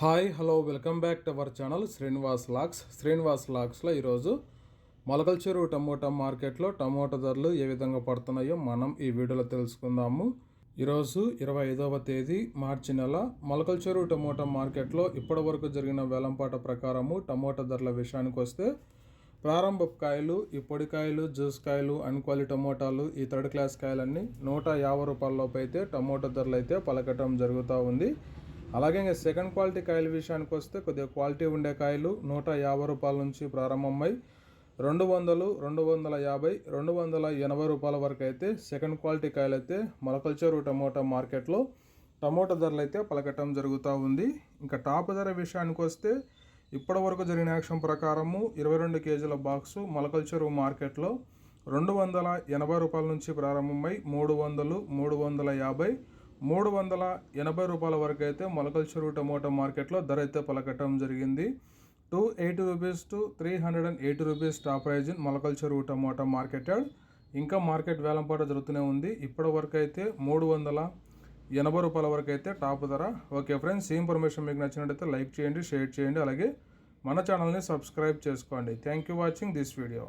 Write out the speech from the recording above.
Hi hello welcome back to our channel Srinivas lakhs Srinivas లాక్స్లో ఈరోజు Molakalacheruvu tomato మార్కెట్లో tomato ధరలు ఏ విధంగా పడుతున్నాయో మనం ఈ వీడియోలో తెలుసుకుందాము. ఈరోజు ఇరవై ఐదవ తేదీ మార్చి నెల. మొలకల చెరువు టమోటా మార్కెట్లో ఇప్పటి వరకు జరిగిన వేలంపాట ప్రకారము టమోటా ధరల విషయానికి వస్తే ప్రారంభ కాయలు ఈ పొడి కాయలు జ్యూస్ కాయలు అన్క్వాలి టమోటాలు ఈ థర్డ్ క్లాస్ కాయలన్నీ నూట యాభై రూపాయల లోపు అయితే టమోటా ధరలు అయితే పలకటం జరుగుతూ ఉంది. అలాగే ఇంకా సెకండ్ క్వాలిటీ కాయల విషయానికి వస్తే కొద్దిగా క్వాలిటీ ఉండే కాయలు నూట యాభై రూపాయల నుంచి ప్రారంభమై రెండు వందలు రెండు వందల యాభై రెండు వందల ఎనభై రూపాయల వరకు అయితే సెకండ్ క్వాలిటీ కాయలు అయితే మొలకల్చేరు టమోటా మార్కెట్లో టమోటా ధరలు అయితే పలకటం జరుగుతూ ఉంది. ఇంకా టాప్ ధర విషయానికి వస్తే ఇప్పటి వరకు జరిగిన యాక్షన్ ప్రకారము ఇరవై రెండు కేజీల బాక్సు మొలకల్చరు మార్కెట్లో రెండు వందల ఎనభై రూపాయల నుంచి ప్రారంభమై మూడు వందలు మూడు వందల యాభై మూడు వందల ఎనభై రూపాయల వరకు అయితే మొలకల చెరువు టమోటా మార్కెట్లో ధర అయితే పలకటం జరిగింది. Two eighty rupees to three hundred and eighty rupees top price in Molakalacheruvu tomato marketed. ఇంకా మార్కెట్ వేలంపాట జరుగుతూనే ఉంది. ఇప్పటి వరకు అయితే మూడు వందల ఎనభై రూపాయల వరకు అయితే టాప్ ధర. ఓకే ఫ్రెండ్స్ ఈ ఇన్ఫర్మేషన్ మీకు నచ్చినట్టయితే లైక్ చేయండి షేర్ చేయండి అలాగే మన ఛానల్ని సబ్స్క్రైబ్ చేసుకోండి. Thank you watching this video.